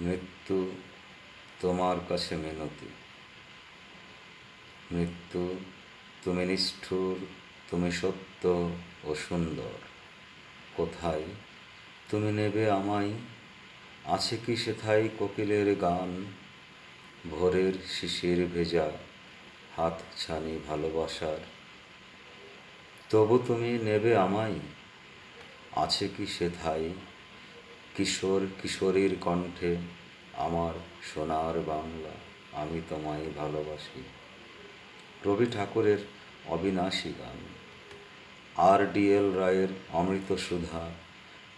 মৃত্যু তোমার কাছে মিনতি। মৃত্যু তুমি নিষ্ঠুর, তুমি সত্য ও সুন্দর। কোথায় তুমি নেবে আমায়? আছে কি সেথায় কোকিলের গান? ভোরের শিশির ভেজা হাত ছানি ভালোবাসার। তবু তুমি নেবে আমায়? আছে কি সেথায় কিশোর কিশোরীর কণ্ঠে আমার সোনার বাংলা, আমি তোমায় ভালোবাসি। রবি ঠাকুরের অবিনাশী গান, আর ডিএল রায়ের অমৃত সুধা,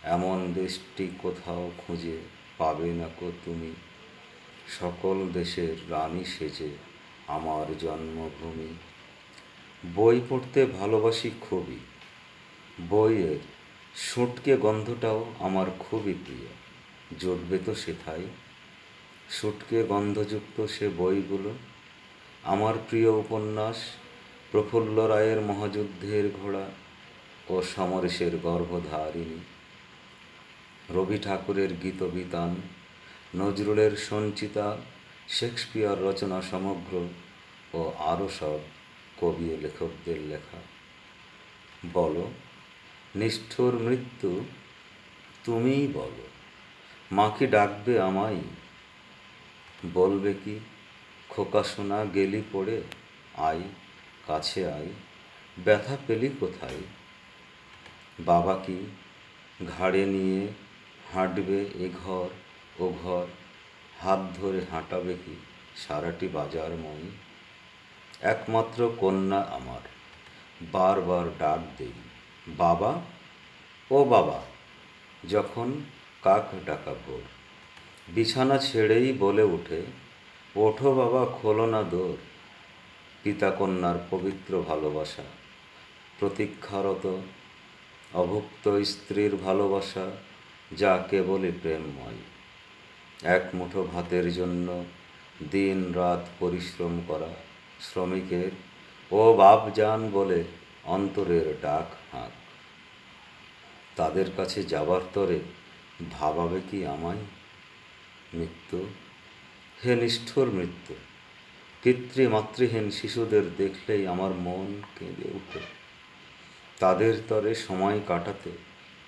এমন দেশটি কোথাও খুঁজে পাবে না কো তুমি? সকল দেশের রানী সেজে আমার জন্মভূমি। বই পড়তে ভালোবাসি খুবই, বইয়ের সুটকে গন্ধটাও আমার খুবই প্রিয়। জুটবে তো সেথায় সুটকে গন্ধযুক্ত সে বইগুলো। আমার প্রিয় উপন্যাস, প্রফুল্ল রায়ের মহাযুদ্ধের ঘোড়া ও সমরেশের গর্ভধারিণী। রবি ঠাকুরের গীতবিতান, নজরুলের সঞ্চিতা, শেক্সপিয়ার রচনা সমগ্র ও আরও সব কবি লেখকদের লেখা। বলো নিষ্ঠুর মৃত্যু তুমিই বলো। মাকে ডাকবে আমায়? বলবে কি, খোকা সোনা গেলি পড়ে, আয়, কাছে আয়, ব্যথা পেলি কোথায়? বাবা কি ঘাড়ে নিয়ে হাঁটবে এ ঘর, ও ঘর, হাত ধরে হাঁটাবে কি সারাটি বাজার মই? একমাত্র কন্যা আমার, বারবার ডাক দেই। বাবা ও বাবা, যখন কাক ডাকা ভোর বিছানা ছেড়েই বলে ওঠে, ওঠো বাবা, খোলো না দোর। পিতা কন্যার পবিত্র ভালোবাসা, প্রতীক্ষারত অভুক্ত স্ত্রীর ভালোবাসা যা কেবলই প্রেমময়। এক মুঠো ভাতের জন্য দিন রাত পরিশ্রম করা শ্রমিকের ও বাপ যান বলে অন্তরের ডাক হাঁক। তাদের কাছে যাবার তরে ভাবাবে কি আমায়? মৃত্যু? হে নিষ্ঠুর মৃত্যু পিতৃমাতৃহীন শিশুদের দেখলেই আমার মন কেঁদে ওঠে তাদের তরে সময় কাটাতে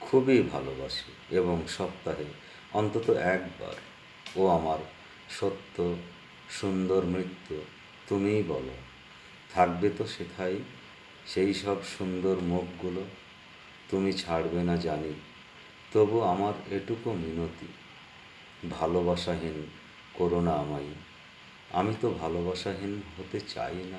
খুবই ভালোবাসি এবং সপ্তাহে অন্তত একবার। ও আমার সত্য, সুন্দর মৃত্যু, তুমিই বলো, থাকবে তো সেথায় সেই সব সুন্দর মুখগুলো তুমি ছাড়বে না জানি। তবু আমার এটুকু মিনতি, ভালোবাসাহীন করো না আমায়। আমি তো ভালোবাসাহীন হতে চাই না।